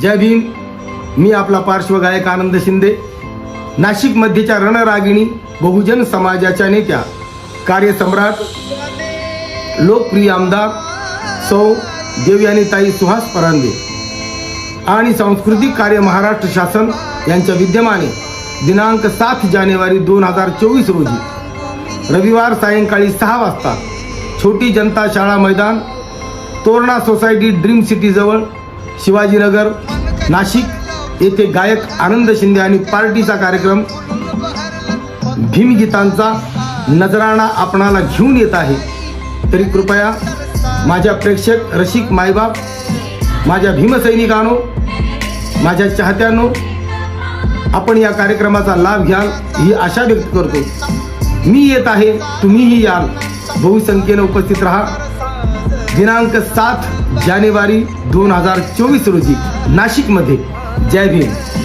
जय भीम. मी आपला पार्श्वगायक आनंद शिंदे. नाशिक मध्येच्या रणरागिणी बहुजन समाजाच्या नेत्या कार्यसम्राट लोकप्रिय आमदार सौ देवयानीताई सुहास परांदे आणि सांस्कृतिक कार्य महाराष्ट्र शासन यांच्या विद्यमाने दिनांक सात जानेवारी दोन हजार चोवीस रोजी रविवार सायंकाळी सहा वाजता छोटी जनता शाळा मैदान तोरणा सोसायटी ड्रीम सिटीजवळ शिवाजीनगर नाशिक येथे गायक आनंद शिंदे आणि पार्टीचा कार्यक्रम. भीमगीतांचा नजराणा आपणाला घेऊन येत आहे. तरी कृपया माझ्या प्रेक्षक रसिक मायबाप माझ्या भीमसैनिकांनो माझ्या चाहत्यांनो आपण या कार्यक्रमाचा लाभ घ्याल ही आशा व्यक्त करतो. मी येत आहे तुम्हीही याल. बहुसंख्येनं उपस्थित राहा. दिनांक सात जानेवारी दोन हजार चोवीस रोजी नाशिकमध्ये. जय भीम.